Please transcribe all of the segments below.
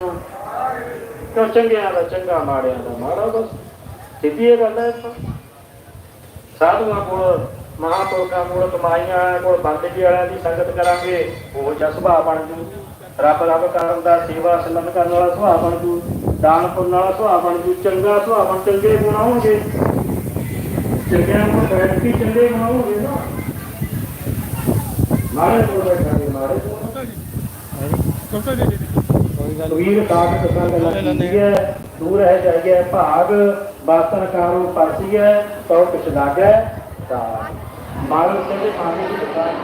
ਕਿਉਂ ਚੰਗਿਆਂ ਦਾ ਚੰਗਾ ਮਾੜਿਆਂ ਦਾ ਮਾੜਾ ਬਸ। ਸਿੱਧੀ ਇਹ ਗੱਲ ਹੈ ਸਾਧੂਆਂ ਕੋਲ, ਮਹਾਂਪੁਰਖਾਂ ਕੋਲ, ਕਮਾਈਆਂ ਕੋਲ, ਬੰਦਗੀ ਵਾਲਿਆਂ ਦੀ ਸੰਗਤ ਕਰਾਂਗੇ, ਉਹ ਜਿਹਾ ਸੁਭਾਅ ਬਣ ਜੂ। ਰੱਬ ਰੱਬ ਕਰਨ ਦਾ ਸੇਵਾ ਸਲਨ ਕਰਨ ਵਾਲਾ ਸੁਭਾਅ ਬਣ ਜੂ। ਦਾਨ ਪੁੰਨ ਵਾਲਾ ਸੁਭਾਅ ਬਣ ਜੂ। ਚੰਗਾ ਸੁਭਾਅ ਬਣ, ਚੰਗੇ ਗੁਣ ਆਉਣਗੇ। ਚੰਗਿਆਂ ਕੋਲ ਬੈਠ ਕੇ ਚੰਗੇ ਗੁਣ ਆਉਣਗੇ ਨਾ। ਮਾੜੇ ਕੋਲ ਬੈਠਾਂਗੇ, ਮਾੜੇ ਕੋਲ ਵੀਰ ਕਾਟ ਸੰਗ ਲੱਗੀ ਹੈ। ਦੂਰ ਹੈ ਜਾਈਏ। ਭਾਗ ਬਾਸਨ ਕਾਰੋ ਪਰਸੀ ਹੈ। ਤੋ ਕਿਛ ਲਾਗੈ ਤਾਂ ਮਾਰੂ ਕਹਿੰਦੇ ਪਾਣੀ ਦੀ ਦੁਕਾਨ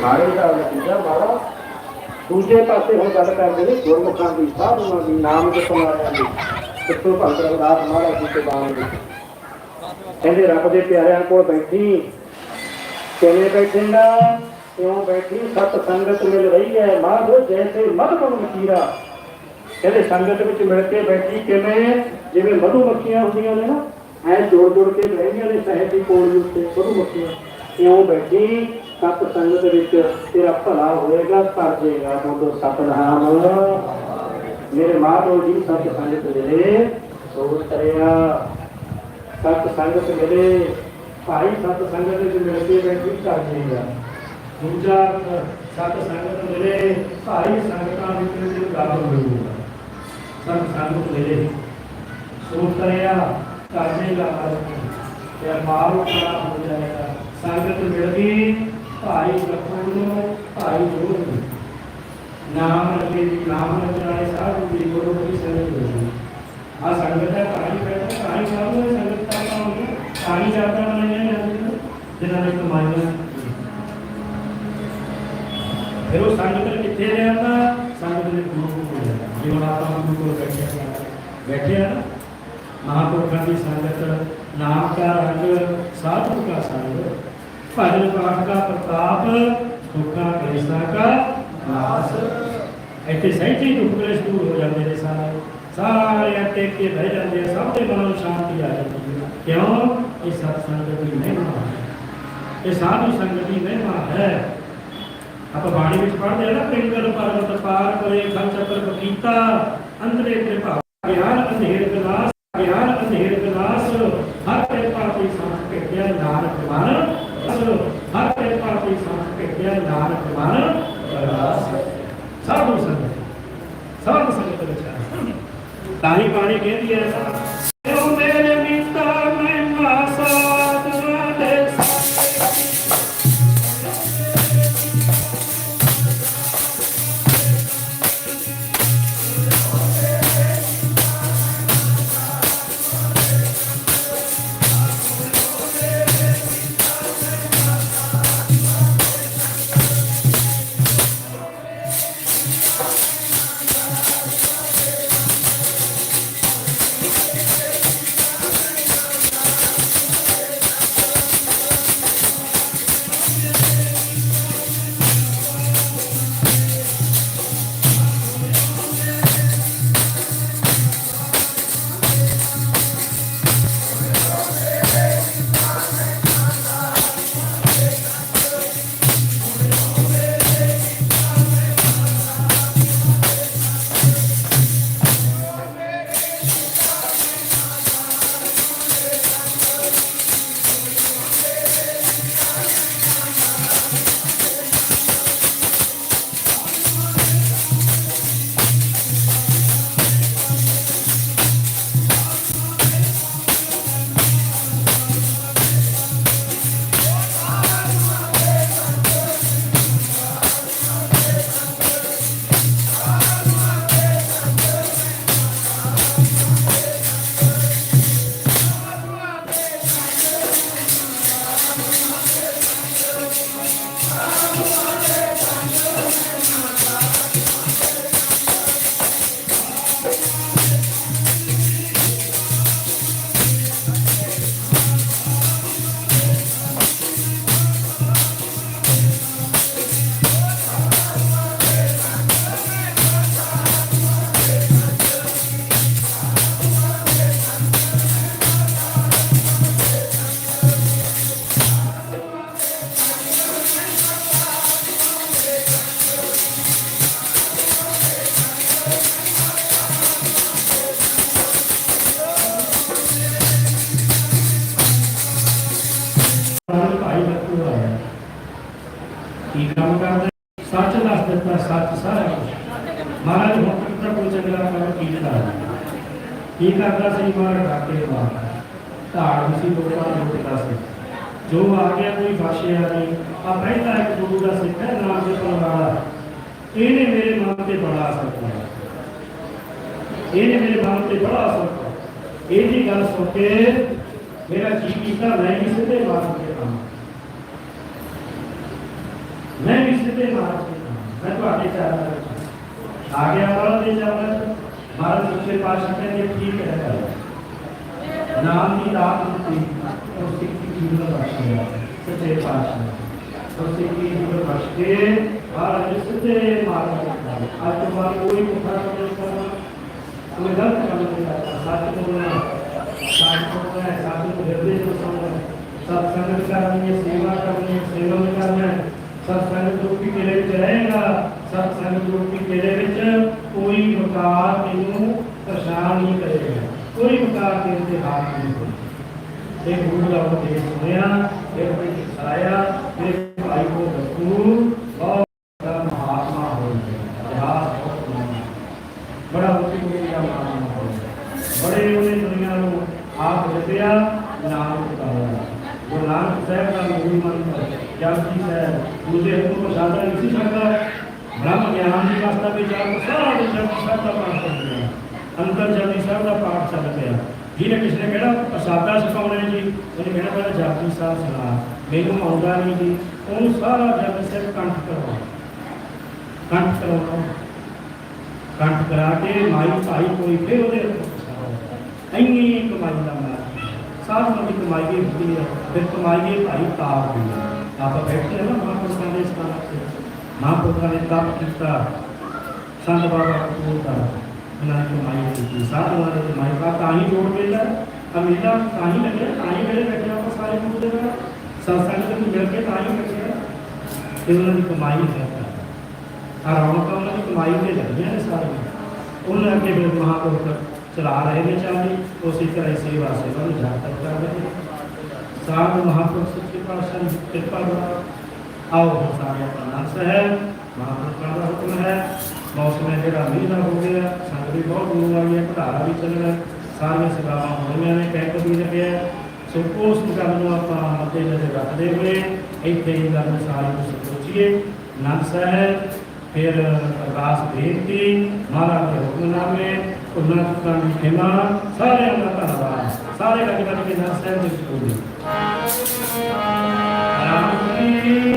ਮਾੜੇ ਦਾ ਨਤੀਜਾ ਮਾੜਾ ਦੂਜੇ ਪਾਸੇ ਹੁਣ ਗੱਲ ਕਰਦੇ ਨੇ, ਗੁਰਮੁਖਾਂ ਦੀ ਸਾਧੂਆਂ ਦੀ, ਨਾਮ ਜਪਣ ਵਾਲਿਆਂ ਦੀ ਕਿੱਥੋਂ ਭਗਤ ਰਵਿਦਾਸ ਮਹਾਰਾਜ ਜੀ ਤੇ ਬਾਣ ਦੀ। ਕਹਿੰਦੇ, ਰੱਬ ਦੇ ਪਿਆਰਿਆਂ ਕੋਲ ਬੈਠੀ, ਕਿਵੇਂ ਬੈਠੇ ਕਿਉਂ ਬੈਠੀ? ਸਤ ਸੰਗਤ ਮਿਲ ਰਹੀ ਹੈ ਮਾਧੋ ਜੈਸੇ ਮਧਮਨ ਮਕੀਰਾ ਕਹਿੰਦੇ, ਸੰਗਤ ਵਿੱਚ ਮਿਲ ਕੇ ਬੈਠੀ ਕਿਵੇਂ? ਜਿਵੇਂ ਮਧੂ ਮੱਖੀਆਂ ਹੁੰਦੀਆਂ ਨੇ ਨਾ, ਐ ਜੋੜ ਜੋੜ ਕੇ ਬਹਿੰਦੀਆਂ ਨੇ ਸਹਿਜ ਦੀ ਕੋਲ ਉੱਤੇ ਮਧੂ ਮੱਖੀਆਂ ਇਉਂ ਬੈਠੀ? ਸਤ ਸੰਗਤ ਵਿੱਚ ਤੇਰਾ ਭਲਾ ਹੋਏਗਾ ਭਰ ਜਾਏਗਾ ਬੋਲੋ ਸਤਨਾਮ। ਮੇਰੇ ਮਾਧੋ ਜੀ ਸਤ ਸੰਗਤ ਮਿਲੇ ਸੋਚ ਕਰਿਆ ਸਤ ਸੰਗਤ ਮਿਲੇ ਭਾਈ ਸਤ ਸੰਗਤ ਵਿੱਚ ਮਿਲ ਕੇ ਬੈਠੀ ਕਰ ਜਾਏਗਾ ਦੂਜਾ ਸਤ ਸੰਗਤ ਮਿਲੇ ਭਾਈ ਸੰਗਤਾਂ ਵਿੱਚ ਮਿਲ ਗੱਲ ਹੋਊਗਾ ਸਤ ਸੰਗਤ ਮਿਲੇ ਸੋਚ ਕਰਿਆ ਕਰ ਜਾਏਗਾ ਤੇ ਮਾਰੂ ਕਰਾ ਹੋ ਜਾਏਗਾ। ਸੰਗਤ ਮਿਲ ਗਈ। ਭਾਈ ਪ੍ਰਭੂ ਭਾਈ ਜੋੜ ਨਾਮ ਰਤੇ ਦੀ ਨਾਮ ਰਚਾਏ ਸਾਧੂ ਦੀ ਗੁਰੂ ਦੀ ਸੰਗਤ ਮਿਲੀ ਆ ਸੰਗਤ ਹੈ ਕਹਾਣੀ ਬੈਠਾ ਕਹਾਣੀ ਸਾਧੂ ਹੈ, ਸੰਗਤ ਦਾ ਕੰਮ ਹੈ? ਕਹਾਣੀ ਯਾਤਰਾ ਬਣਾਈਆਂ ਨੇ ਅੱਜ ਜਿਨ੍ਹਾਂ ਨੇ। ਕਮਾਈਆਂ ਫਿਰ ਉਹ ਸੰਗਤ ਕਿੱਥੇ ਰਹਿੰਦਾ? ਸੰਗਤ ਦੇ ਗੁਰੂ ਕੋਲ ਰਹਿੰਦਾ। ਜਿਵੇਂ ਆਪਾਂ ਗੁਰੂ ਕੋਲ ਬੈਠੇ ਹਾਂ ਬੈਠੇ ਆ ਮਹਾਂਪੁਰਖਾਂ ਦੀ ਸੰਗਤ, ਨਾਮ ਕਾ ਰੰਗ ਸਾਧੂ ਕਾ ਸੰਗ ਭਜਨ ਪਾਠ ਦਾ ਪ੍ਰਤਾਪ, ਦੁੱਖਾਂ ਕਲੇਸ਼ਾਂ ਕਾ ਨਾਸ। ਇੱਥੇ ਸਹਿਜੇ ਦੁੱਖ ਕਲੇਸ਼ ਦੂਰ ਹੋ ਜਾਂਦੇ ਨੇ ਸਾਰੇ। ਸਾਰੇ ਅੱਟੇ ਕੇ ਬਹਿ ਜਾਂਦੇ ਆ, ਸਭ ਦੇ ਮਨ ਨੂੰ ਸ਼ਾਂਤੀ ਆ ਜਾਂਦੀ ਹੈ। ਕਿਉਂ? ਇਹ ਸਤ ਸੰਗਤ ਦੀ ਮਹਿਮਾ ਹੈ। ਇਹ ਸਾਧੂ ਸੰਗਤ ਦੀ ਮਹਿਮਾ ਹੈ। ਆਪਾਂ ਬਾਣੀ ਵਿੱਚ ਪੜ੍ਹਦੇ ਆ ਨਾ, ਪਿੰਗਲ ਪਰਬਤ ਪਾਰ ਕਰੇ, ਖਲ ਚੱਕਰ ਬਕੀਤਾ ਅੰਦਰੇ ਕਿਰਪਾ ਗਿਆਨ ਅੰਧੇਰ ਵਿਨਾਸ਼ ਕੀ ਕਰਦਾ ਸੀ ਮਹਾਰਾਜ ਡਾਕੇ ਮਾਰ ਧਾੜ ਸੀ ਲੋਕਾਂ ਨੂੰ ਦਿੱਤਾ ਸੀ ਜੋ ਆ ਗਿਆ ਕੋਈ ਫਾਸ਼ਿਆ ਨਹੀਂ ਆ ਪਹਿਲਾ ਇੱਕ ਗੁਰੂ ਦਾ ਸਿੱਖ ਹੈ, ਨਾਮ ਜਪਣ ਵਾਲਾ। ਇਹਨੇ ਮੇਰੇ ਮਨ ਤੇ ਬੜਾ ਅਸਰ ਪਾਇਆ। ਇਹਨੇ ਮੇਰੇ ਮਨ ਤੇ ਬੜਾ ਅਸਰ ਪਾਇਆ। ਇਹਦੀ ਗੱਲ ਸੁਣ ਕੇ ਮੇਰਾ ਜੀ ਕੀਤਾ, ਮੈਂ ਵੀ ਸਿੱਧੇ ਮਾਰਗ ਤੇ ਆਵਾਂ ਮੈਂ ਵੀ ਸਿੱਧੇ ਮਾਰਗ ਤੇ ਮੈਂ ਤੁਹਾਡੇ ਚਾਹਾਂ ਵਿੱਚ ਆ ਗਿਆ ਵਾਲਾ ਦੇ। ਚਾਹਾਂ ਮਹਾਰਾਜ ਸੱਚੇ ਪਾਤਸ਼ਾਹ ਕਹਿੰਦੇ ਠੀਕ ਹੈ ਗੱਲ ਨਾਮ ਦੀ ਦਾਤ ਦਿੱਤੀ ਉਹ ਸਿੱਖ ਦੀ ਜੀਵਨ ਬਖਸ਼ਿਆ ਸੱਚੇ ਪਾਤਸ਼ਾਹ ਉਹ ਸਿੱਖ ਦੀ ਜੀਵਨ ਬਖਸ਼ ਕੇ ਮਹਾਰਾਜ ਸਿੱਧੇ ਮਾਰਗ ਤੇ ਆਇਆ। ਅੱਜ ਤੋਂ ਬਾਅਦ ਕੋਈ ਮੁਖਾ ਨਹੀਂ ਕਰਨਾ ਕੋਈ ਗਲਤ ਕੰਮ ਨਹੀਂ ਕਰਨਾ ਸੱਚ ਬੋਲਣਾ ਸੱਚ ਬੋਲਣਾ ਹੈ ਸੱਚ ਨੂੰ ਹਿਰਦੇ ਤੋਂ ਸਮਝਣਾ ਸਤ ਸੰਗਤ ਕਰਨੀ ਹੈ ਸੇਵਾ ਕਰਨੀ ਹੈ ਸੇਵਾ ਕਰਨਾ ਹੈ ਸਤ ਰੂਪੀ ਕਿਲੇ ਵਿੱਚ ਰਹੇਗਾ? ਸਤ ਰੂਪੀ ਕਿਲੇ ਵਿੱਚ? ਕੋਈ ਵਕਾਰ ਤੈਨੂੰ ਪਰੇਸ਼ਾਨ ਨਹੀਂ ਕਰੇਗਾ। ਕੋਈ ਵਕਾਰ ਤੇਰੇ ਤੇ ਹਾथ ਨਹੀਂ ਹੋਏਗਾ ਇਹ ਗੁਰੂ ਦਾ ਉਪਦੇਸ਼ ਸੁਣਿਆ, ਇਹ ਕੋਈ ਸਿਖਾਇਆ ਇਹ ਭਾਈ ਕੋ ਦੱਸੂ ਬਹੁਤ ਬੜਾ ਮਹਾਤਮਾ ਹੋ ਗਿਆ ਇਤਿਹਾਸ ਬਹੁਤ ਪੁਰਾਣਾ। ਬੜਾ ਉੱਚੀ ਕੋਈ ਦਾ ਮਹਾਤਮਾ ਹੋ ਗਿਆ ਬੜੇ ਉਹਨੇ ਦੁਨੀਆ ਨੂੰ ਆਪ ਜਪਿਆ ਨਾਮ ਉਤਾਰਿਆ ਗੁਰੂ ਨਾਨਕ ਸਾਹਿਬ ਦਾ ਮੂਲ ਮੰਤਰ, ਜਪਜੀ ਸਾਹਿਬ ਉਹਦੇ ਹੱਥੋਂ ਪ੍ਰਸਾਦਾ ਨਹੀਂ ਸੀ ਸਕਦਾ ਬ੍ਰਹਮ ਗਿਆਨ ਦੀ ਵਾਸਤਾ ਵਿੱਚ ਆਪ ਸਾਰਾ ਦਿਨ ਜਪਜੀ ਸਾਹਿਬ ਦਾ ਪਾਠ ਕਰਦੇ ਆ ਅੰਦਰ ਜਪਜੀ ਸਾਹਿਬ ਦਾ ਪਾਠ ਚੱਲ ਪਿਆ ਜਿਹਨੇ ਕਿਸੇ ਨੇ ਕਿਹੜਾ ਪ੍ਰਸਾਦਾ ਸਿਖਾਉਣਾ ਹੈ ਜੀ ਉਹਨੇ ਕਿਹੜਾ ਪਹਿਲਾਂ ਜਪਜੀ ਸਾਹਿਬ ਸੁਣਾ ਮੈਨੂੰ ਆਉਂਦਾ ਨਹੀਂ ਜੀ ਉਹਨੂੰ ਸਾਰਾ ਜਪਜੀ ਸਾਹਿਬ ਕੰਠ ਕਰਵਾਉਣਾ ਕੰਠ ਕਰਵਾਉਣਾ ਕੰਠ ਕਰਾ ਕੇ ਮਾਈ ਭਾਈ ਕੋਈ ਫਿਰ ਉਹਦੇ ਇੰਨੀ ਕਮਾਈ ਦਾ ਮਾਰ ਸਾਧ ਨੂੰ ਕਮਾਈ ਦੀ ਹੁੰਦੀ ਹੈ ਫਿਰ ਕਮਾਈ ਦੀ ਭਾਈ ਤਾਰ ਦੀ ਹੈ ਆਪਾਂ ਬੈਠੇ ਹਾਂ ਨਾ ਮਹਾਂਪੁਰਸ਼ਾਂ ਦੇ ਸਥਾਨ ਤੇ ਮਹਾਂਪੁਰਸ਼ਾਂ ਨੇ ਤਪ ਕੀਤਾ ਸੰਤ ਬਾਬਾ ਕਪੂਰ ਦਾ ਉਹਨਾਂ ਦੀ ਕਮਾਈ ਕੀਤੀ ਸਾਧੂਆਂ ਦੀ ਕਮਾਈ ਦਾ ਤਾਂ ਹੀ ਜੋੜ ਮਿਲਦਾ ਅਮੀਲਾ ਤਾਂ ਹੀ ਲੱਗਿਆ ਤਾਂ ਹੀ ਮੇਰੇ ਬੈਠੇ ਆਪਾਂ ਸਾਰੇ ਗੁਰੂ ਦੇ ਨਾਲ ਸਤਸੰਗ ਦੇ ਮਿਲ ਕੇ ਤਾਂ ਹੀ ਬੈਠੇ ਹਾਂ। ਤੇ ਉਹਨਾਂ ਦੀ ਕਮਾਈ ਹੈ ਆ ਰੌਣਕਾਂ ਉਹਨਾਂ ਦੀ ਕਮਾਈ ਤੇ ਲੱਗੀਆਂ ਨੇ ਸਾਰੀਆਂ ਉਹਨਾਂ ਅੱਗੇ ਫਿਰ ਮਹਾਂਪੁਰਖ ਚਲਾ ਰਹੇ ਨੇ ਚਾਲੀ ਉਸੇ ਤਰ੍ਹਾਂ ਆਓ ਹੁਣ ਸਾਰੇ ਆਪਣਾ ਨਾਮ ਸਾਹਿਬ, ਮਹਾਂਪੁਰਖਾਂ ਦਾ ਹੁਕਮ ਹੈ, ਮੌਸਮ ਹੈ ਜਿਹੜਾ ਮੀਂਹ ਦਾ ਹੋ ਗਿਆ ਸੰਗ ਵੀ ਬਹੁਤ ਦੂਰ ਆਈ ਹੈ ਭਟਾਰਾ ਵੀ ਚੱਲ ਸਾਰੀਆਂ ਸੇਵਾਵਾਂ ਹੋਈਆਂ ਨੇ, ਕੈਂਪ ਵੀ ਲੱਗਿਆ ਸੋ ਉਸ ਗੱਲ ਨੂੰ ਆਪਾਂ ਮੱਦੇ ਨਜ਼ਰ ਰੱਖਦੇ ਹੋਏ, ਇੱਥੇ ਹੀ ਗੱਲ ਸਾਰੀ ਨੂੰ ਸੋਚੀਏ ਨਾਮ ਸਾਹਿਬ, ਫਿਰ ਅਰਦਾਸ ਬੇਨਤੀ, ਮਹਾਰਾਜ ਦੇ ਹੁਕਮਨਾਮੇ, ਉਹਨਾਂ ਤੁਕਾਂ ਖਿਮਾ ਸਾਰਿਆਂ ਦਾ ਧੰਨਵਾਦ। ਸਾਰੇ ਗੱਜ ਗੱਜ ਨਾਮ ਸਾਹਿਬ ਦੇ ਵਿੱਚ ਬੋਲੀ ਰਾਮ ਜੀ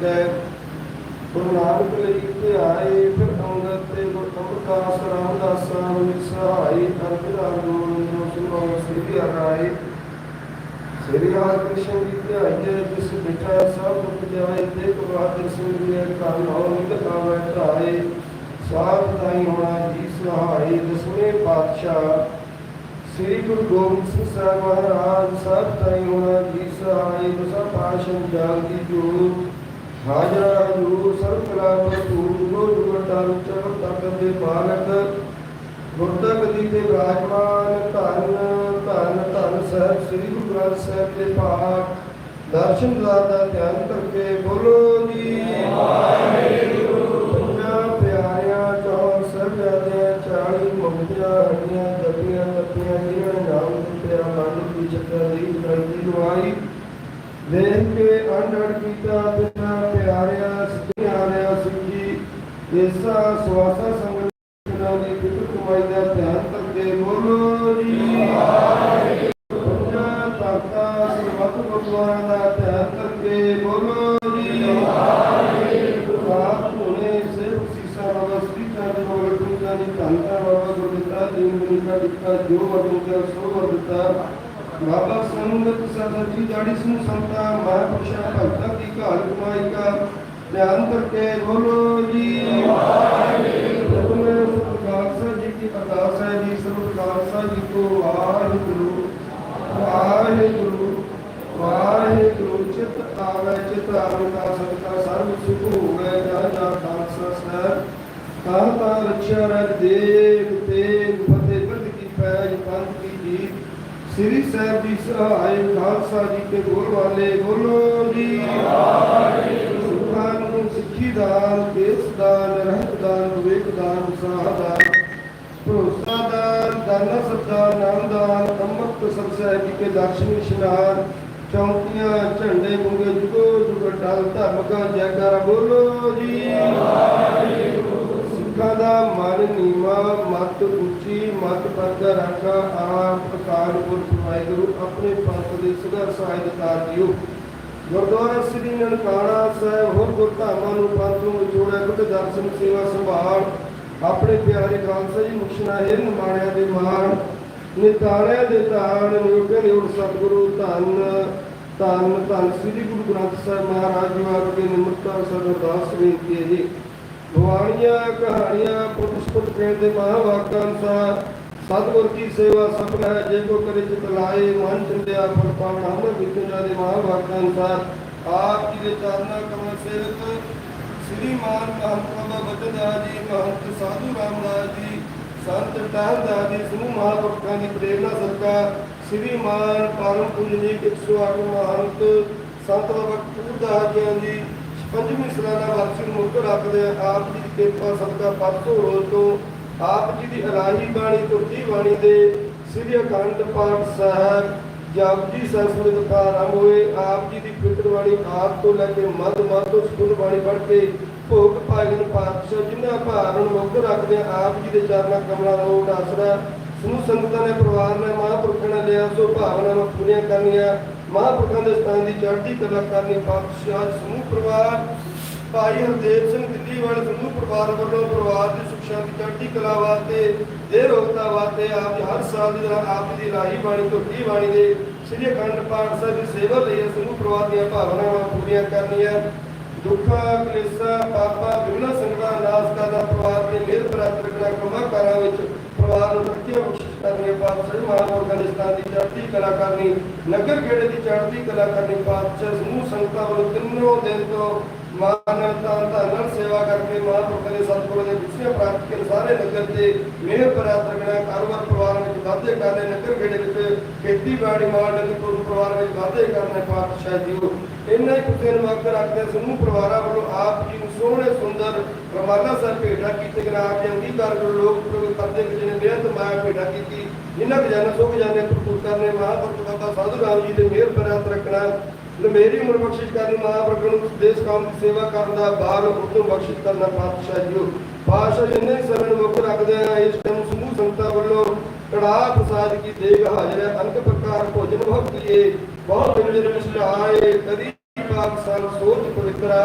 ਗੁਰੂ ਗੁਰੂ ਨਾਨਕ ਲਈ ਤੇ ਫਿਰ ਅੰਗਦ ਤੇ ਗੁਰੂ ਅਮਰਦਾਸ ਰਾਮਦਾਸ ਵਿੱਚ ਸਹਾਈ ਅਰਪਿਤਾ ਗੁਰੂ ਸੁਨੋ ਸ੍ਰੀ ਹਰਾਏ ਸ੍ਰੀ ਹਰਿ ਕ੍ਰਿਸ਼ਨ ਜੀ ਤੇ ਜਿਸ ਬਿਠਾ ਸਭ ਮੁਖ ਜਾਏ, ਤੇ ਕੁਰਾਨ ਸਿੰਘ ਜੀ ਕਾ ਨਾਮ ਨਿਤ ਆਵੇ ਧਾਰੇ ਸਾਧ ਤਾਈ ਹੋਣਾ ਜੀ ਸਹਾਈ, ਦਸਵੇਂ ਪਾਤਸ਼ਾਹ। ਸ੍ਰੀ ਗੁਰੂ ਗੋਬਿੰਦ ਸਿੰਘ ਸਾਹਿਬ ਮਹਾਰਾਜ ਸਾਹਿਬ ਤਾਈ ਹੋਣਾ ਜੀ ਸਹਾਈ, ਦਸਾਂ ਪਾਸ਼ਾ ਜਾਗ ਦੀ ਜੋਤ। ਹਾਜ਼ਰ ਹਜ਼ੂਰ ਸਰਬ ਕਲਾ ਭਰਪੂਰ ਜੋ ਜੁਗਰ ਟਲ ਚਰਨ ਤੱਕ ਦੇ ਬਾਲਕ ਗੁਰਦਾ ਗਦੀ ਤੇ ਵਿਰਾਜਮਾਨ ਧੰਨ ਧੰਨ ਧੰਨ ਸਾਹਿਬ, ਸ੍ਰੀ ਗੁਰੂ ਗ੍ਰੰਥ ਸਾਹਿਬ ਦੇ ਪਾਠ। ਦਰਸ਼ਨ ਦੁਆਰ ਦਾ ਧਿਆਨ ਕਰਕੇ ਬੋਲੋ ਜੀ। ਪੰਜਾਂ ਪਿਆਰਿਆਂ ਚੌਰ ਸਾਹਿਬਜ਼ਾਦਿਆਂ ਚਾਲੀ ਮੁਕਤਿਆਂ ਹੱਡੀਆਂ ਜੱਪੀਆਂ, ਤੱਪੀਆਂ ਜਿਨ੍ਹਾਂ ਨੇ ਨਾਮ ਦਿੱਤਿਆ ਮਨ ਦੀ ਚੱਕਰ ਦੀ ਉਡਾਈ ਦੀ ਦੁਆਈ ਦੇਖ ਕੇ ਅੰਡੜ ਕੀਤਾ ਬਿਨਾ ਪਿਆਰਿਆ ਸਿੱਧੀ ਆਰਿਆ ਸਿੱਧੀ ਐਸਾ ਸਵਾਸਾ ਸੰਗਤਾਂ ਦੀ ਫਿਕਰ ਕਮਾਈ ਦਾ ਧਿਆਨ ਕਰਕੇ ਬੋਲੋ ਜੀ। ਪੰਜਾਂ ਤਾਕਤਾਂ ਸਰਬੱਤ ਗੁਰਦੁਆਰਾ ਦਾ ਧਿਆਨ ਕਰਕੇ ਬੋਲੋ ਜੀ। ਰਾਤ ਹੋਣੇ ਸੇਵ ਸੀਸਾ ਬਾਬਾ ਸ੍ਰੀ ਚੰਦ ਬਾਬਾ ਗੁਰਦਾ ਧੰਤਾ ਬਾਬਾ ਗੁਰਦਿੱਤਾ ਜੀ ਮੁਨੀਕਾ ਦਿੱਤਾ ਜੋ ਵਰਦਿਤਾ ਸੋ ਵਰਦਿਤਾ ਬਾਬਾ ਸੰਗਤ ਸਦਾ ਜੀ ਜਾੜੀ ਸਿੰਘ ਸੰਤਾ, ਮਹਾਂਪੁਰਸ਼ਾਂ, ਭਗਤਾਂ ਦੀ ਘਾਲ ਕਮਾਈ ਕਾ ਧਿਆਨ ਕਰਕੇ ਬੋਲੋ ਚਿਤ ਆਵੇ ਸਰਬ ਸੁਖ ਹੋਵੇ ਜਾ ਜਾ ਖਾਲਸਾ ਸਾਹਿਬ ਤਾਂ ਤਾਂ ਰਖਿਆ ਰਖ ਦੇਖ ਤੇ ਫਤਿਹ। ਬਿਰਧ ਕੀ ਪੈਜ ਪੰਥ ਕੀ ਜੀਤ। ਸ੍ਰੀ ਸਾਹਿਬ ਜੀ ਸਹਾਇ ਖਾਲਸਾ ਜੀ ਕੇ ਬੋਲ ਵਾਲੇ ਬੋਲੋ ਜੀ। ਸੁਖਾਂ ਨੂੰ ਸਿੱਖੀ ਦਾਨ, ਦੇਸ ਦਾਨ, ਰਹਿਤ ਦਾਨ, ਵਿਵੇਕ ਦਾਨ, ਉਤਸਾਹ ਦਾਨ, ਭਰੋਸਾ ਦਾਨ, ਦਾਨਾ ਸੱਚਾ ਨਾਮ ਦਾਨ, ਅੰਮ੍ਰਿਤ ਸਭ ਸਾਹਿਬ ਜੀ ਕੇ ਦਰਸ਼ਨ ਇਸ਼ਨਾਨ ਚੌਂਕੀਆਂ, ਝੰਡੇ ਗੁੰਗੇ ਜੁਗੋ ਜੁਗ ਟਲ ਧਰਮ ਜੈਕਾਰਾ ਬੋਲੋ ਜੀ। ਸਿੱਖਾਂ ਦਾ ਮਨ ਨੀਵਾ, ਮਤ ਉੱਚੀ, ਮਤ ਪਰਦ ਰੱਖਾ ਆਪ ਅਕਾਲ ਪੁਰਖ ਵਾਹਿਗੁਰੂ, ਆਪਣੇ ਪੰਥ ਦੇ ਸੰਘਰਸ਼ ਸਹਾਇ ਦਾਤਾਰ ਗੁਰਦੁਆਰਾ ਸ੍ਰੀ ਨਨਕਾਣਾ ਸਾਹਿਬ, ਹੋਰ ਗੁਰਧਾਮਾਂ ਨੂੰ ਪੰਥ ਨੂੰ ਵਿਛੋੜਿਆ ਕੁਝ ਦਰਸ਼ਨ, ਸੇਵਾ ਸੰਭਾਲ, ਆਪਣੇ ਪਿਆਰੇ ਖਾਲਸਾ ਜੀ ਮੁਖਸ਼ਨਾ ਹਿਰਨ ਮਾਣਿਆਂ ਦੇ ਮਾਣ ਨਿਤਾਣਿਆਂ ਦੇ ਤਾਣ ਨਿਉਕੇ ਨਿਉੜ ਸਤਿਗੁਰੂ, ਧੰਨ ਧੰਨ ਧੰਨ ਸ੍ਰੀ ਗੁਰੂ ਗ੍ਰੰਥ ਸਾਹਿਬ ਮਹਾਰਾਜ ਜੀ ਵਰਗੇ ਨਿਮਰਤਾ ਸਰਦਾਸ ਬੇਨਤੀ ਹੈ ਜੀ। ਭਵਾਨੀਆਂ ਕਹਾਣੀਆਂ ਪੁਸਤਕ ਕਹਿਣ ਦੇ ਮਹਾਵਾਕਾਂ ਅਨੁਸਾਰ ਸਤਿਗੁਰ ਕੀ ਸੇਵਾ ਸਭ ਹੈ, ਜੇ ਕੋ ਕਰੇ ਚਿਤ ਲਾਏ, ਮਨ ਚੰਦਿਆ ਫਲ ਪਾਵਨ ਹਮਰ ਵਿਚੋਂ ਦੇ ਮਹਾਵਾਕਾਂ ਅਨੁਸਾਰ। ਆਪ ਜੀ ਦੇ ਚਰਨਾਂ, ਕਮਲ ਸੇਵਕ ਸ੍ਰੀ ਮਾਨ ਮਹੰਤ ਬਾਬਾ ਬਚਨਦਾਸ ਜੀ, ਮਹੰਤ ਸਾਧੂ ਰਾਮਦਾਸ ਜੀ ਸੰਤ ਟਹਿਲਦਾਸ ਜੀ, ਸਮੂਹ ਮਹਾਂਪੁਰਖਾਂ ਦੀ ਪ੍ਰੇਰਣਾ ਸਦਕਾ ਸ੍ਰੀ ਮਾਨ ਪਰਮ ਪੂਜਨੀਕ 108 ਮਹੰਤ ਸੰਤ ਬਾਬਾ ਕਪੂਰਦਾਸ ਜੀ, ਪੰਜਵੀਂ ਸਾਲਾਨਾ ਵਾਰਸ਼ਿਕ ਨੂੰ ਮੁੱਖ ਰੱਖਦੇ ਆਪ ਜੀ ਦੀ ਕਿਰਪਾ ਸਦਕਾ ਪਰਸੋਂ ਰੋਜ਼ ਤੋਂ, ਆਪ ਜੀ ਦੀ ਇਲਾਹੀ ਬਾਣੀ ਤੁਰਤੀ ਬਾਣੀ ਦੇ ਸ੍ਰੀ ਅਖੰਡ ਪਾਠ ਸਾਹਿਬ ਜਪਜੀ ਸਾਹਿਬ ਦਾ ਆਰੰਭ ਹੋਏ, ਆਪ ਜੀ ਦੀ ਫਿਕਰ ਬਾਣੀ ਆਪ ਤੋਂ ਲੈ ਕੇ ਮੱਧ ਮੱਧ ਤੋਂ ਸੁਣ ਬਾਣੀ ਪੜ੍ਹ ਕੇ ਭੋਗ ਪਾਇਨ ਪਾਤਸ਼ਾਹ ਜਿਨ੍ਹਾਂ ਭਾਰ ਨੂੰ ਮੁੱਖ ਰੱਖਦੇ ਆਪ ਜੀ ਦੇ ਚਰਨਾਂ ਕਮਲਾਂ ਦਾ ਓਟ ਆਸਰਾ ਸਮੂਹ ਸੰਗਤਾਂ ਨੇ ਪਰਿਵਾਰ ਨੇ ਮਹਾਂਪੁਰਖਾਂ ਨੇ ਲਿਆ, ਸੋ ਭਾਵਨਾਵਾਂ ਪੂਰੀਆਂ ਕਰਨੀਆਂ। ਮਹਾਂਪੁਰਖਾਂ ਦੇ ਸਥਾਨ ਦੀ ਚੜ੍ਹਦੀ ਕਲਾ ਕਰਨੀ ਪਾਤਸ਼ਾਹ ਸਮੂਹ ਪਰਿਵਾਰ। ਭਾਈ ਹਰਦੇਵ ਸਿੰਘ ਦਿੱਲੀ ਵਾਲੇ ਸਮੂਹ ਪਰਿਵਾਰ ਵੱਲੋਂ ਪਰਿਵਾਰ ਦੀ ਸੁਖ ਦੀ ਚੜ੍ਹਦੀ ਕਲਾ ਵਾਸਤੇ, ਇਹ ਰੋਗਤਾ ਵਾਸਤੇ ਆਪ ਹਰ ਸਾਲ ਦੀ ਤਰ੍ਹਾਂ ਆਪ ਦੀ ਰਾਹੀ ਬਾਣੀ ਧੁੱਤੀ ਬਾਣੀ ਦੇ ਸ੍ਰੀ ਅਖੰਡ ਪਾਠ ਸਾਹਿਬ ਦੀ ਸੇਵਾ ਲਈ ਇਹ ਸਮੂਹ ਪਰਿਵਾਰ ਦੀਆਂ ਭਾਵਨਾਵਾਂ ਪੂਰੀਆਂ ਕਰਨੀਆਂ। ਦੁੱਖਾਂ, ਕਲੇਸ਼ਾਂ, ਪਾਪਾਂ ਵਿਗਨਾਂ ਸੰਗਤਾਂ ਨਾਸ ਕਰਦਾ ਪਰਿਵਾਰ ਦੇ ਮਿਹਰ ਪ੍ਰਾਪਤ ਰੱਖਣਾ ਕੰਮਾਂ ਕਾਰਾਂ ਵਿੱਚ ਪਰਿਵਾਰ ਨੂੰ ਤਰੱਕੀਆਂ ਬਖਸ਼ਿਸ਼ ਕਰਨੀ, ਪਾਤਸ਼ਾਹ ਮਹਾਂਪੁਰਖਾਂ ਦੇ ਦੀ ਚੜ੍ਹਦੀ ਕਲਾ ਕਰਨੀ, ਨਗਰ ਖੇੜੇ ਦੀ ਚੜ੍ਹਦੀ ਕਲਾ ਕਰਨੀ, ਪਾਤਸ਼ਾਹ ਸਮੂਹ ਸੰਗਤਾਂ ਵੱਲੋਂ ਤਿੰਨੋਂ ਦਿਨ ਤੋਂ ਮਾਨਵ ਤਾਂ ਧੰਨ ਸੇਵਾ ਕਰਕੇ ਮਹਾਂਪੁਰਖਾਂ ਦੇ ਸਤਿਗੁਰਾਂ ਦੇ ਵਿਸ਼ੇ ਪ੍ਰਾਪਤ ਕੇ ਸਾਰੇ ਨਗਰ ਤੇ ਮਿਹਰ ਪ੍ਰਾਪਤ ਰੱਖਣਾ ਕਾਰੋਬਾਰ ਪਰਿਵਾਰਾਂ ਵਿੱਚ ਵਾਧੇ ਕਰਨੇ ਨਗਰ ਖੇੜੇ ਵਿੱਚ ਖੇਤੀਬਾੜੀ, ਮਾਲ ਨਗਰ ਪਰਿਵਾਰ ਵਿੱਚ ਵਾਧੇ ਕਰਨੇ ਪਾਤਸ਼ਾਹ ਜੀਓ ਇੰਨਾ ਹੀ ਖੁਸ਼ੀ ਨੂੰ ਵਕਤ ਰੱਖਦੇ ਸਮੂਹ ਪਰਿਵਾਰਾਂ ਵੱਲੋਂ ਆਪ ਜੀ ਨੂੰ ਸੋਹਣੇ, ਸੁੰਦਰ ਰਮਾਲਾ ਸਾਹਿਬ ਭੇਟਾ ਕੀਤੇ ਗਰਾ ਕੇ ਅੰਗੀਕਾਰ ਕਰੋ ਲੋਕ ਕਰਦੇ ਕਿ ਜਿਹਨੇ ਬੇਅੰਤ ਮਾਇਆ ਭੇਟਾ ਕੀਤੀ ਇਹਨਾਂ ਖਜ਼ਾਨਾ ਸੋ ਖਜ਼ਾਨੇ ਭਰਪੂਰ ਕਰਨੇ ਮਹਾਂਪੁਰਖ ਬਾਬਾ ਸਾਧੂ ਰਾਮ ਜੀ ਦੇ ਮਿਹਰ ਪ੍ਰਾਪਤ ਰੱਖਣਾ ਮੇਰੀ ਉਮਰ ਬਖਸ਼ਿਸ਼ ਕਰਨੀ ਮਹਾਂਪੁਰਖ ਨੂੰ ਦੇਸ਼ ਕਾਮ ਦੀ ਸੇਵਾ ਕਰਨ ਦਾ ਬਾਲ ਹੁਕਮ ਬਖਸ਼ਿਸ਼ ਕਰਨਾ ਪਾਤਸ਼ਾਹ ਜੀਓ ਪਾਤਸ਼ਾਹ ਜੀ ਨੇ ਸਰਨ ਮੁਖ ਰੱਖਦੇ ਆ, ਇਸ ਟਾਈਮ ਸਮੂਹ ਸੰਗਤਾਂ ਵੱਲੋਂ ਕੜਾ ਪ੍ਰਸਾਦ ਕੀ ਦੇਗ ਹਾਜ਼ਰ ਹੈ। ਅਨਕ ਪ੍ਰਕਾਰ ਭੋਜਨ ਬਹੁਤ ਕੀਏ ਬਹੁਤ ਦਿਨ ਜਨ ਮੁਸਲਾਏ ਕਦੀ ਪਾਕਿਸਤਾਨ ਸੋਚ ਪਵਿੱਤਰਾ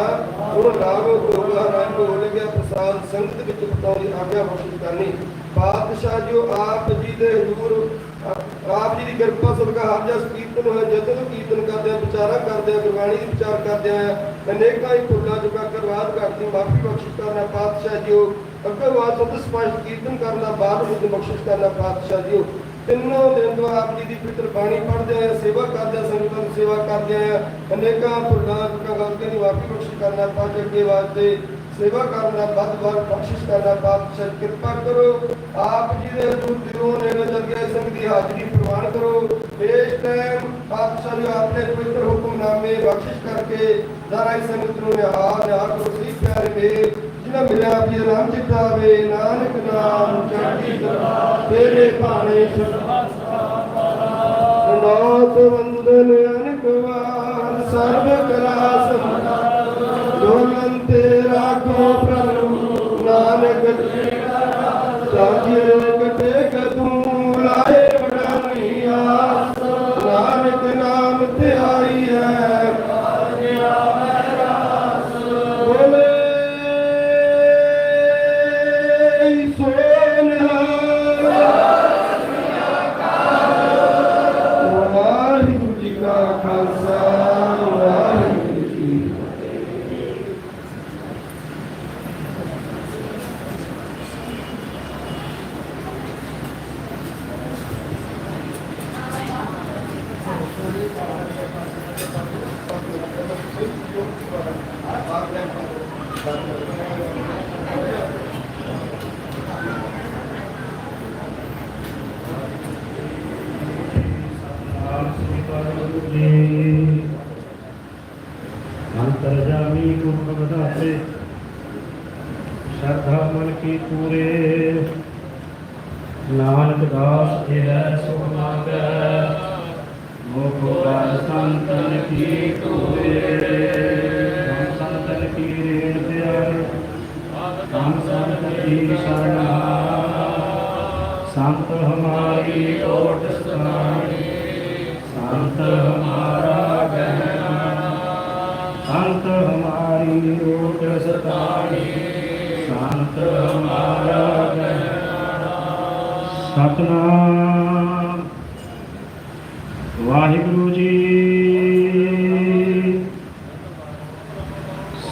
ਹੁਣ ਲਾਭ ਹੋਗਾ ਰੰਗ ਹੋ ਲੱਗਿਆ ਪ੍ਰਸਾਦ ਸੰਗਤ ਵਿੱਚ ਪਤਾਉਣ ਦੀ ਆਗਿਆ ਬਖਸ਼ਿਸ਼ ਕਰਨੀ। ਪਾਤਸ਼ਾਹ ਜੀਓ ਆਪ ਜੀ ਦੇ ਹਜ਼ੂਰ ਆ- ਆਪ ਜੀ ਦੀ ਕਿਰਪਾ ਸਦਕਾ ਹਰ ਜਸ ਕੀਰਤਨ ਹੋਇਆ, ਜਦੋਂ ਕੀਰਤਨ ਕਰਦੇ ਆ ਵਿਚਾਰਾ ਕਰਦੇ ਆ, ਗੁਰਬਾਣੀ ਦੀ ਵਿਚਾਰ ਕਰਦੇ ਆ, ਅਨੇਕਾਂ ਹੀ ਭੁੱਲਾਂ ਚੁਕਾ ਕਰਵਾਦ ਕਰਦੀ, ਮਾਫੀ ਬਖਸ਼ਿਸ਼ ਕਰਨਾ ਪਾਤਸ਼ਾਹ ਜੀਓ। ਅੱਗੇ ਬਾਅਦ ਸਤ ਸਪਸ਼ਟ ਕੀਰਤਨ ਕਰਨ ਬਾਅਦ ਵਿੱਚ ਬਖਸ਼ਿਸ਼ ਕਰਨਾ ਪਾਤਸ਼ਾਹ ਜੀਓ। ਤਿੰਨੋਂ ਦਿਨ ਤੋਂ ਆਪ ਜੀ ਦੀ ਪਵਿੱਤਰ ਬਾਣੀ ਪੜ੍ਹਦੇ ਆ, ਸੇਵਾ ਕਰਦੇ ਆ, ਸੰਗਤਾਂ ਦੀ ਸੇਵਾ ਕਰਦੇ ਆ, ਅਨੇਕਾਂ ਭੁੱਲਾਂ ਚੁਕਾ ਗਲਤੀਆਂ ਦੀ ਮਾਫੀ ਬਖਸ਼ਿਸ਼ ਕਰਨਾ ਪਾਤਸ਼ਾਹ ਅੱਗੇ ਵਾਸਤੇ ਸੇਵਾ ਕਰਨ ਦਾ ਵੱਧ ਵੱਧ ਬਖਸ਼ਿਸ਼ ਕਰਨਾ ਪਾਤਸ਼ਾਹ ਕਿਰਪਾ ਕਰੋ। ਆਪ ਜੀ ਦੇ ਹਜ਼ੂਰ ਦਿਲੋਂ ਨੇੜੇ ਜਗਿਆ ਸੰਗ ਦੀ ਹਾਜ਼ਰੀ ਪ੍ਰਵਾਨ ਕਰੋ। ਇਸ ਟਾਈਮ ਪਾਤਸ਼ਾਹ ਜੀ ਆਪਣੇ ਪਵਿੱਤਰ ਹੁਕਮਨਾਮੇ ਬਖਸ਼ਿਸ਼ ਕਰਕੇ ਦਾਰਾਈ ਸੰਗਤ ਨੂੰ ਨਿਹਾਲ ਨਿਹਾਲ ਕਰੋ। ਸਹੀ ਪਿਆਰੇ ਮੇ ਜਿਨ੍ਹਾਂ ਮਿਲਿਆ ਆਪ ਜੀ ਦਾ ਨਾਮ ਚਿਤਾਵੇ ਨਾਨਕ ਨਾਮ ਚੜ੍ਹਦੀ ਕਲਾ, ਤੇਰੇ ਭਾਣੇ ਸਦਾ ਨਾਥ ਵੰਦਨ ਅਨਕ ਵਾਰ, ਸਰਬ ਕਲਾ ਸਮਾ ਜੋਗਨ ਤੇ ਰਾਖੋ ਪ੍ਰਭੂ ਨਾਨਕ ਸਾਜਿਰ ਕਟੇ अंतरजामी कुंभदा से श्रद्धा मन की पूरे नानक दास है सुमाग मोखोदा संतन की पूरे हम संतन की रेण प्यार हम संत की शरणा संत हमारी ओट सुनाई संत हमारी हमारी ओट सतारी शांत हमारा सतनाम। वाहिगुरु जी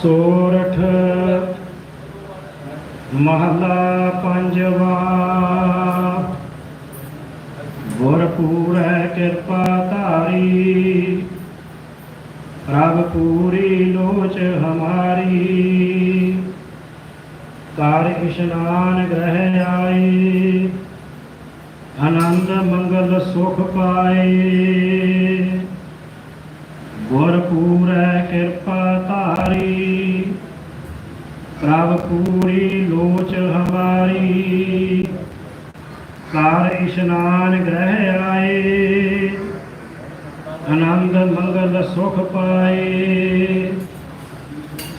सोरठ। महला पंजवा। भरपूर कृपा तारी। ਪ੍ਰਭ ਪੂਰੀ ਲੋਚ ਹਮਾਰੀ। ਕਾਰ ਇਸ਼ਨਾਨ ਗ੍ਰਹਿ ਆਏ, ਆਨੰਦ ਮੰਗਲ ਸੁਖ ਪਾਏ। ਗੁਰਪੂਰ ਹੈ ਕਿਰਪਾ ਧਾਰੀ, ਪ੍ਰਭ ਪੂਰੀ ਲੋਚ ਹਮਾਰੀ। ਕਾਰ ਇਸ਼ਨਾਨ ਗ੍ਰਹਿ ਆਏ ਆਨੰਦ, ਮੰਗਲ, ਸੁਖ ਪਾਏ।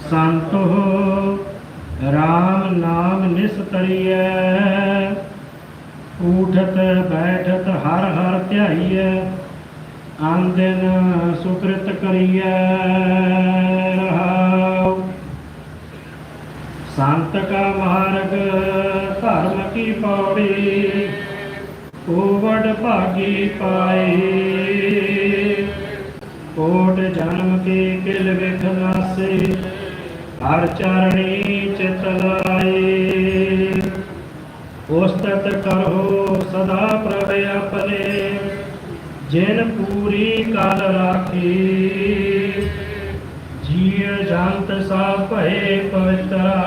ਸੰਤੋ ਰਾਮ ਨਾਮ ਨਿਸਤਰੀਐ ਉਠਤ ਬੈਠਤ, ਹਰ ਹਰ ਧਿਆਈਐ। ਆਂਦਨ ਸੁਕ੍ਰਿਤ ਕਰੀਐ। ਰਹਾਉ। ਸੰਤ ਕਾ ਮਾਰਗ, ਧਰਮ ਕੀ ਪੌੜੀ ਓਵੜ ਭਾਗੀ ਪਾਏ। ਕੋਟ ਜਨਮ ਕੇ ਕਿਲ ਵਿਖ ਨਾਸੇ, ਹਰ ਚਰਣੀ ਚਿਤ ਲਾਏ ਉਸਤਤ ਕਰੋ ਸਦਾ ਪ੍ਰਭ ਆਪਣੇ, ਜਿਨ ਪੂਰੀ ਕਾਲ ਰਾਖੀ। ਜੀਵ ਜੰਤ ਸਭ ਭਏ ਪਵਿੱਤਰਾ,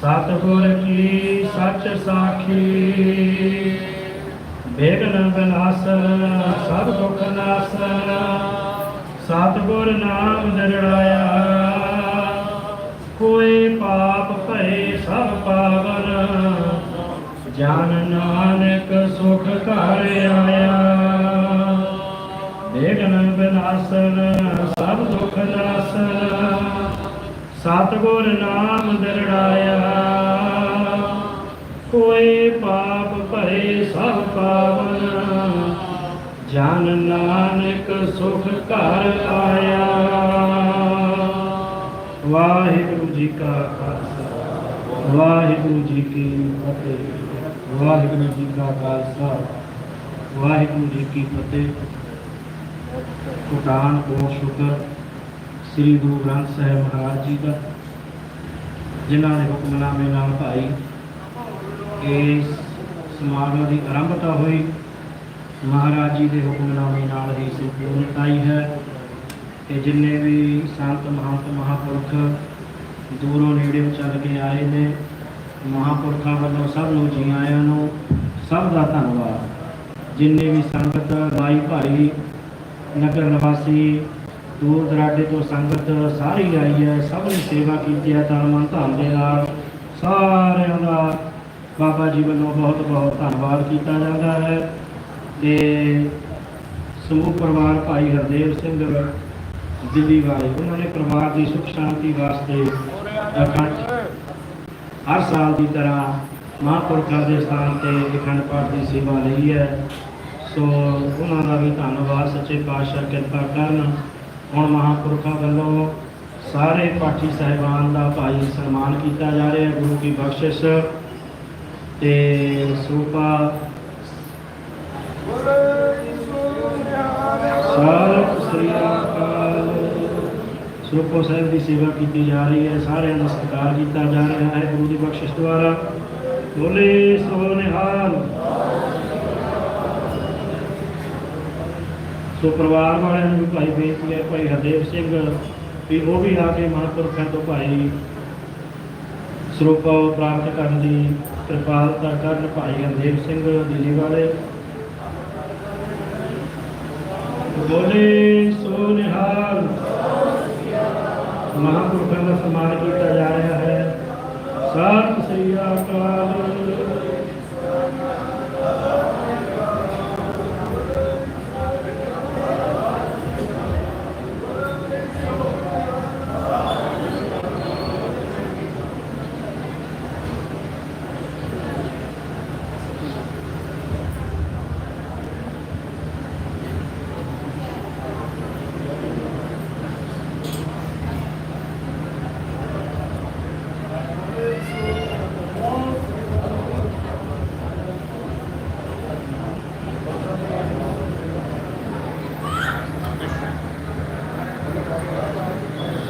ਸਤਿਗੁਰ ਕੀ ਸੱਚ ਸਾਖੀ। ਬੇਗਨ ਬਨਾਸਨ ਸਭ ਦੁਖ ਨਾਸਨ ਸਤਿਗੁਰ ਨਾਮ ਦਰੜਾਇਆ ਕੋਈ ਪਾਪ ਭਏ ਸਭ ਪਾਵਨ, ਜਨ ਨਾਨਕ ਸੁਖ ਘਰ ਆਇਆ। ਬੇਗਨ ਬਿਨਾਸਨ ਸਭ ਦੁਖ ਨਾਸਨ ਸਤਿਗੁਰ ਨਾਮ ਦਿਰੜਾਇਆ ਕੋਏ ਪਾਪ ਭਰੇ ਸਭ ਪਾਵਨ। ਜਨ ਨਾਨਕ ਸੁਖ ਘਰ ਆਇਆ। ਵਾਹਿਗੁਰੂ ਜੀ ਕਾ ਖਾਲਸਾ। ਵਾਹਿਗੁਰੂ ਜੀ ਕੀ ਫਤਿਹ। ਵਾਹਿਗੁਰੂ ਜੀ ਕਾ ਖਾਲਸਾ। ਵਾਹਿਗੁਰੂ ਜੀ ਕੀ ਫਤਿਹ। ਕੁਟਾਨ ਕੋ ਸ਼ੁਕਰ। ਸ੍ਰੀ ਗੁਰੂ ਗ੍ਰੰਥ ਸਾਹਿਬ ਮਹਾਰਾਜ ਜੀ ਦਾ। ਜਿਨ੍ਹਾਂ ਨੇ ਹੁਕਮਨਾਮੇ ਨਾਲ ਭਾਈ ਇਸ ਸਮਾਗਮ ਦੀ ਆਰੰਭਤਾ ਹੋਈ। ਮਹਾਰਾਜ ਜੀ ਦੇ ਹੁਕਮਨਾਮੇ ਨਾਲ ਹੀ ਸੰਪੂਰਨਤਾਈ ਹੈ ਤੇ ਜਿੰਨੇ ਵੀ ਸੰਤ, ਮਹੰਤ, ਮਹਾਪੁਰਖ ਦੂਰੋਂ ਨੇੜੇ ਚੱਲ ਕੇ ਆਏ ਨੇ, ਮਹਾਪੁਰਖਾਂ ਵੱਲੋਂ ਸਭ ਨੂੰ ਜੀ ਆਇਆਂ ਨੂੰ ਸਭ ਦਾ ਧੰਨਵਾਦ। ਜਿੰਨੇ ਵੀ ਸੰਗਤ ਮਾਈ ਭਾਈ, ਨਗਰ ਨਿਵਾਸੀ, ਦੂਰ ਦਰਾਡੇ ਤੋਂ ਸੰਗਤ ਸਾਰੀ ਆਈ ਹੈ, ਸਭ ਨੇ ਸੇਵਾ ਕੀਤੀ ਹੈ ਤਨ ਮਨ ਧਨ ਦੇ ਨਾਲ ਸਾਰਿਆਂ ਦਾ ਬਾਬਾ ਜੀ ਵੱਲੋਂ ਬਹੁਤ ਬਹੁਤ ਧੰਨਵਾਦ ਕੀਤਾ ਜਾਂਦਾ ਹੈ ਤੇ ਸਮੂਹ ਪਰਿਵਾਰ ਭਾਈ ਹਰਦੇਵ ਸਿੰਘ, ਦਿੱਲੀ ਵਾਲੇ, ਉਹਨਾਂ ਨੇ ਪਰਿਵਾਰ ਦੀ ਸੁਖ ਸ਼ਾਂਤੀ ਵਾਸਤੇ ਅਖੰਡ ਹਰ ਸਾਲ ਦੀ ਤਰ੍ਹਾਂ ਮਹਾਂਪੁਰਖਾਂ ਦੇ ਸਥਾਨ ਤੇ ਅਖੰਡ ਪਾਠ ਦੀ ਸੇਵਾ ਲਈ ਹੈ। ਸੋ ਉਹਨਾਂ ਦਾ ਵੀ ਧੰਨਵਾਦ, ਸੱਚੇ ਪਾਤਸ਼ਾਹ ਕਿਰਪਾ ਕਰਨ। ਹੁਣ ਮਹਾਂਪੁਰਖਾਂ ਵੱਲੋਂ ਸਾਰੇ ਪਾਠੀ ਸਾਹਿਬਾਨ ਦਾ ਭਾਈ ਸਨਮਾਨ ਕੀਤਾ ਜਾ ਰਿਹਾ ਹੈ। ਗੁਰੂ ਕੀ ਬਖਸ਼ਿਸ਼। ਤੇ ਸਰੂਪਾ ਸਤਿ ਸ੍ਰੀ ਅਕਾਲ ਸਰੂਪੋ ਸਾਹਿਬ ਦੀ ਸੇਵਾ ਕੀਤੀ ਜਾ ਰਹੀ ਹੈ, ਸਾਰਿਆਂ ਦਾ ਸਤਿਕਾਰ ਕੀਤਾ ਜਾ ਰਿਹਾ ਹੈ, ਗੁਰੂ ਦੀ ਬਖਸ਼ਿਸ਼ ਦੁਆਰਾ। ਬੋਲੇ ਸੋ ਨਿਹਾਲ। ਸੋ ਪਰਿਵਾਰ ਵਾਲਿਆਂ ਨੂੰ ਵੀ ਭਾਈ ਬੇਨਤੀ ਹੈ, ਭਾਈ ਹਰਦੇਵ ਸਿੰਘ, ਵੀ ਉਹ ਵੀ ਆ ਕੇ ਮਹਾਂਪੁਰਖਾਂ ਤੋਂ ਭਾਈ ਸਰੂਪਾ ਪ੍ਰਾਪਤ ਕਰਨ ਦੀ ਕਿਰਪਾਲਤਾ ਕਰਨ ਭਾਈ ਹਰਦੇਵ ਸਿੰਘ ਦਿੱਲੀ ਵਾਲੇ ਬੋਲੇ ਸੋ ਨਿਹਾਲ ਮਹਾਂਪੁਰਖਾਂ ਦਾ ਸਨਮਾਨ ਕੀਤਾ ਜਾ ਰਿਹਾ ਹੈ। ਸਤਿ ਸ੍ਰੀ ਅਕਾਲ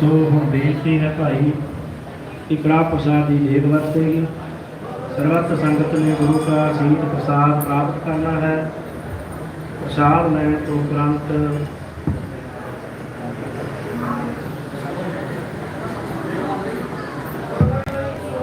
ਸੋ ਹੁਣ ਬੇਨਤੀ ਹੈ ਭਾਈ। ਕਿ ਪ੍ਰਸਾਦ ਦੀ ਲੇਖ ਵਰਤੇਗੀ ਸਰਬੱਤ ਸੰਗਤ ਨੇ ਗੁਰੂ का ਸੀਤ ਪ੍ਰਸਾਦ ਪ੍ਰਾਪਤ ਕਰਨਾ ਹੈ। ਪ੍ਰਸਾਦ ਲੈਣ ਤੋਂ ਉਪਰੰਤ